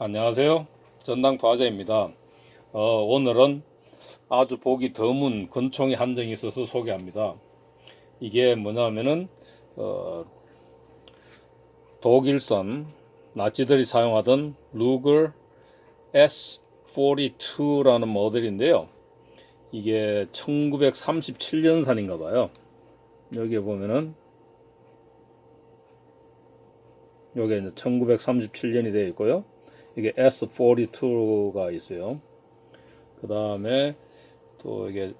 안녕하세요. 전당 과제입니다. 어, 오늘은 아주 보기 드문 권총이 한정이 있어서 소개합니다. 이게 뭐냐면은 어, 독일산 나치들이 사용하던 루글 S42라는 모델인데요. 이게 1937년산인가 봐요. 여기에 보면은 여기 이제 1937년이 되어 있고요. 이게 S42가 있어요. 그 다음에 또 이게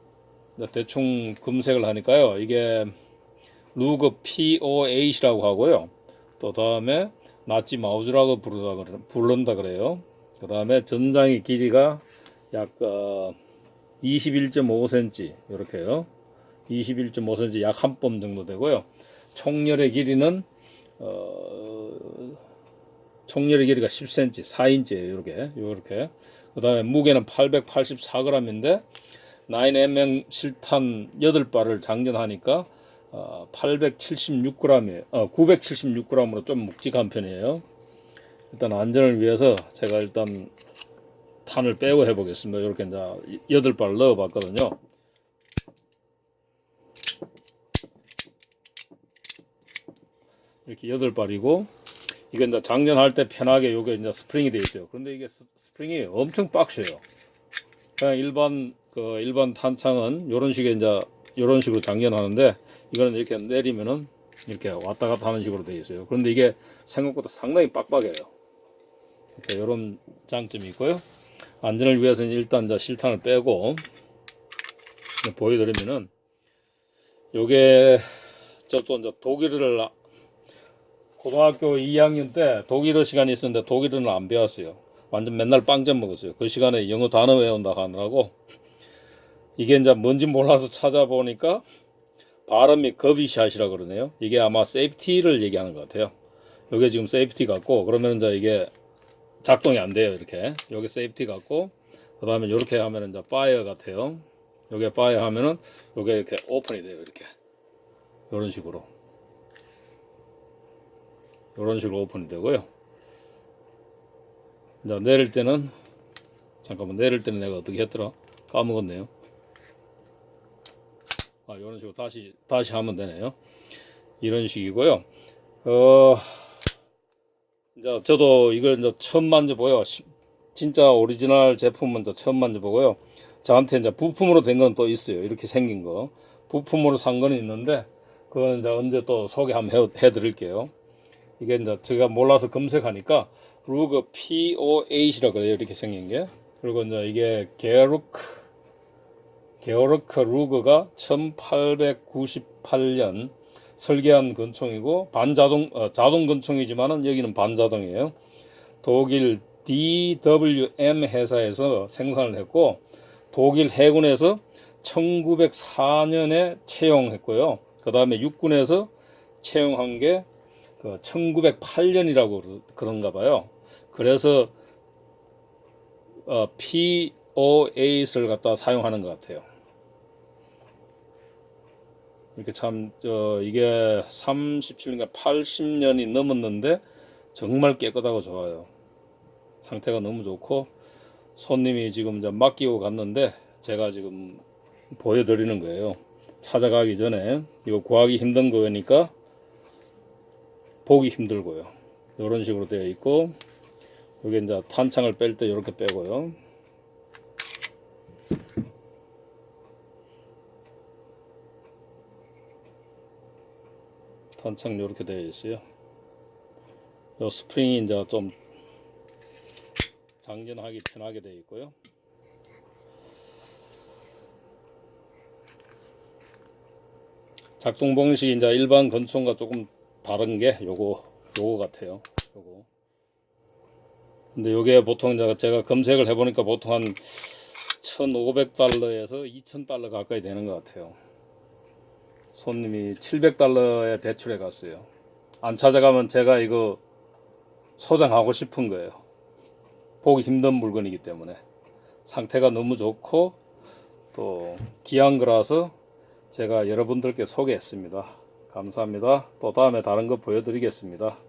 대충 검색을 하니까요. 이게 루그 P08이라고 하고요. 또 다음에 나치 마우즈라고 부르다, 부른다 그래요. 그 다음에 전장의 길이가 약 어, 21.5cm 이렇게요. 21.5cm 약 한 뼘 정도 되고요. 총열의 길이는 어, 총열의 길이가 10cm, 4인치예요. 이렇게, 이렇게. 그 다음에 무게는 884g인데 9mm 실탄 8발을 장전하니까 어, 876g이에요. 어, 976g으로 좀 묵직한 편이에요. 일단 안전을 위해서 제가 일단 탄을 빼고 해보겠습니다. 이렇게 이제 8발 넣어봤거든요. 이렇게 8발이고 이게 이제 장전할 때 편하게 요게 이제 스프링이 되어 있어요. 그런데 이게 스, 스프링이 엄청 빡셔요. 그냥 일반 그 일반 탄창은 이런 식의 이제 이런 식으로 장전하는데 이거는 이렇게 내리면은 이렇게 왔다 갔다 하는 식으로 되어 있어요. 그런데 이게 생각보다 상당히 빡빡해요. 이렇게 이런 장점이 있고요. 안전을 위해서는 일단 이제 실탄을 빼고 보여드리면은 요게 저또 이제 독일어를 고등학교 2학년 때 독일어 시간이 있었는데 독일어는 안 배웠어요. 완전 맨날 빵점 먹었어요. 그 시간에 영어 단어 외운다 하느라고 이게 이제 뭔지 몰라서 찾아보니까 발음이 거비샷이라 그러네요. 이게 아마 세이프티를 얘기하는 것 같아요. 이게 지금 세이프티 같고 그러면 이제 이게 작동이 안 돼요. 이렇게 여기 세이프티 같고 그 다음에 이렇게 하면 이제 파이어 같아요. 여기 파이어 하면은 이게 이렇게 오픈이 돼요. 이렇게 이런 식으로. 이런 식으로 오픈이 되고요. 이제 내릴 때는 잠깐만 내릴 때는 내가 어떻게 했더라 까먹었네요. 아 이런 식으로 다시 다시 하면 되네요. 이런 식이고요. 어 이제 저도 이걸 이제 처음 만져보요. 시- 진짜 오리지널 제품은 이제 처음 만져보고요. 저한테 이제 부품으로 된 건 또 있어요. 이렇게 생긴 거 부품으로 산 거는 있는데 그건 이제 언제 또 소개 한번 해, 해드릴게요. 이게 이제 제가 몰라서 검색하니까 루그 P08이라 그래요. 이렇게 생긴 게. 그리고 이제 이게 게어르크 게어르크 루그가 1898년 설계한 권총이고 반자동 어, 자동 권총이지만은 여기는 반자동이에요. 독일 DWM 회사에서 생산을 했고 독일 해군에서 1904년에 채용했고요. 그 다음에 육군에서 채용한 게 그 1908년이라고 그런가 봐요. 그래서 어, P08을 갖다 사용하는 것 같아요. 이렇게 참, 저, 이게 37년인가 80년이 넘었는데 정말 깨끗하고 좋아요. 상태가 너무 좋고 손님이 지금 이제 맡기고 갔는데 제가 지금 보여드리는 거예요. 찾아가기 전에 이거 구하기 힘든 거니까 보기 힘들고요. 이런 식으로 되어 있고 여기 이제 탄창을 뺄 때 이렇게 빼고요. 탄창 이렇게 되어 있어요. 요 스프링이 이제 좀 장전하기 편하게 되어 있고요. 작동 방식이 이제 일반 건총과 조금 다른 게 요거 요거 같아요. 요거. 근데 요게 보통 제가 검색을 해보니까 보통 한 1,500달러에서 2,000달러 가까이 되는 것 같아요. 손님이 700달러에 대출해 갔어요. 안 찾아가면 제가 이거 소장하고 싶은 거예요. 보기 힘든 물건이기 때문에 상태가 너무 좋고 또 귀한 거라서 제가 여러분들께 소개했습니다. 감사합니다. 또 다음에 다른 거 보여드리겠습니다.